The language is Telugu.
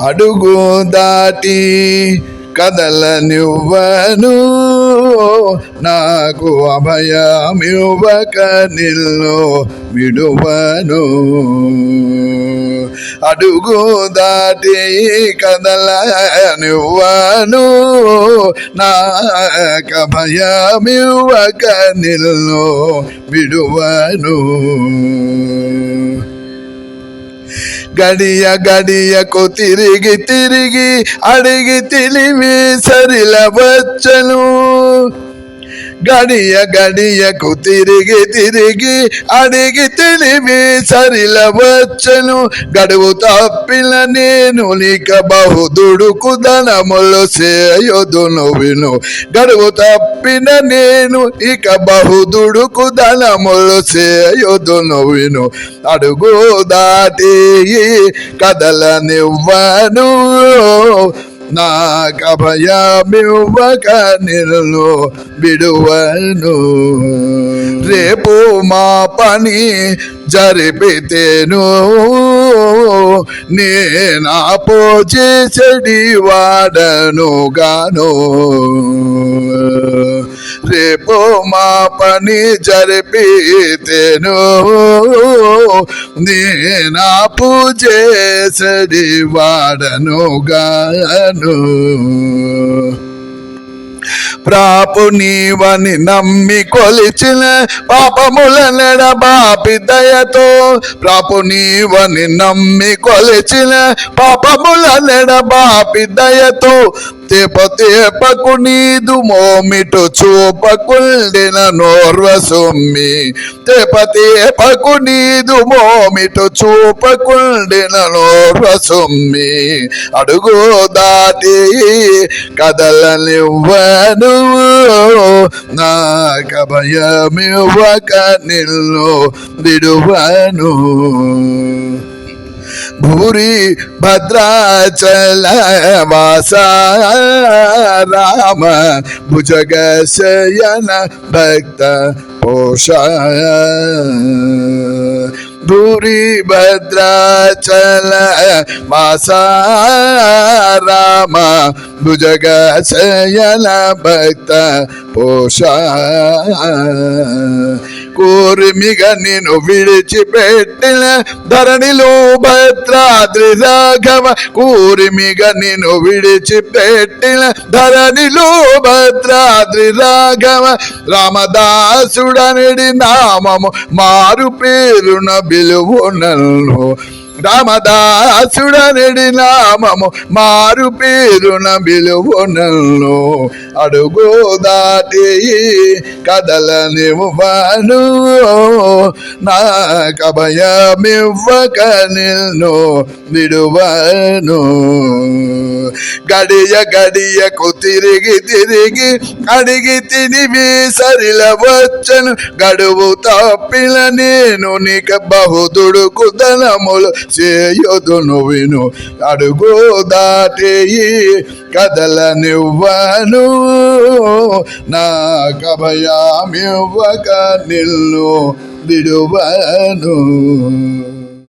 అడుగు దాటి కదలనివ్వను. నాకు అభయమివ్వక నిల్లు విడువను. అడుగు దాటి కదలనివ్వను. నాక భయమివ్వక నిల్లు విడువను. గడియ గడియకు తిరిగి తిరిగి అడిగి తెలివి సరిల వచ్చను గడియ గడియకు తిరిగి తిరిగి అడిగి తెలివి సరిల వచ్చను. గడువు తప్పిన నేను నీక బహుదుడుకు ధనములు చేయొదును విను. గడువు తప్పిన నేను ఇక బహుదుడుకు ధనములు చేయొదును విను. అడుగు దాటి కదలనివ్వను. నాకభయమివ్వక నిన్ను విడువను. రేపు మా పని జరిపితేను. నేనా పోచేసడి వాడను గాను రేపు మా పని జరిపితేను. నేనా పూజేసడి వాడను గాను. ప్రాపు నీవని నమ్మి కొలిచిన పాపముల నెడబాపి దయతో. ప్రాపు నీవని నమ్మి కొలిచిన పాపముల నెడబాపి దయతో. తేపకు నీదు మోమిటు చూపకుండిన నోర్వ సొమ్మి. తేప నీదు మోమిటు చూపకుండిన నోర్వ సొమ్మి. అడుగు దాటి కదలనివ్వను నాక భయమివ్వక నిల్లు విడువను. पुरी भद्राचलवासा राम भुजगशयन भक्त पोषा भूरी भद्राचल वासा राम भुजगशयन भक्त पोषा కోరిమిగ నేను విడిచిపెట్టిన ధరణిలో భద్రాద్రి రాఘవ కోరిమిగ నేను విడిచిపెట్టిన ధరణిలో భద్రాద్రి రాఘవ రామదాసుడనిడి నామము మారు పేరున బిలువునను రామదాసుడనిడి నామము మారు పేరున విలువనల్ను అడుగు దాటి కదలనివ్వను. నాకభయమివ్వక నిన్ను విడువను. గడియ గడియకు తిరిగి తిరిగి అడిగి తినివి సరిల వచ్చను. గడువు తప్పిల నేను నీక బహుదుడుకు ధనములు చేయొదును విను. అడుగు దాటేయి కదలనివ్వను. నా కభయామివ్వక నిల్లు విడువను.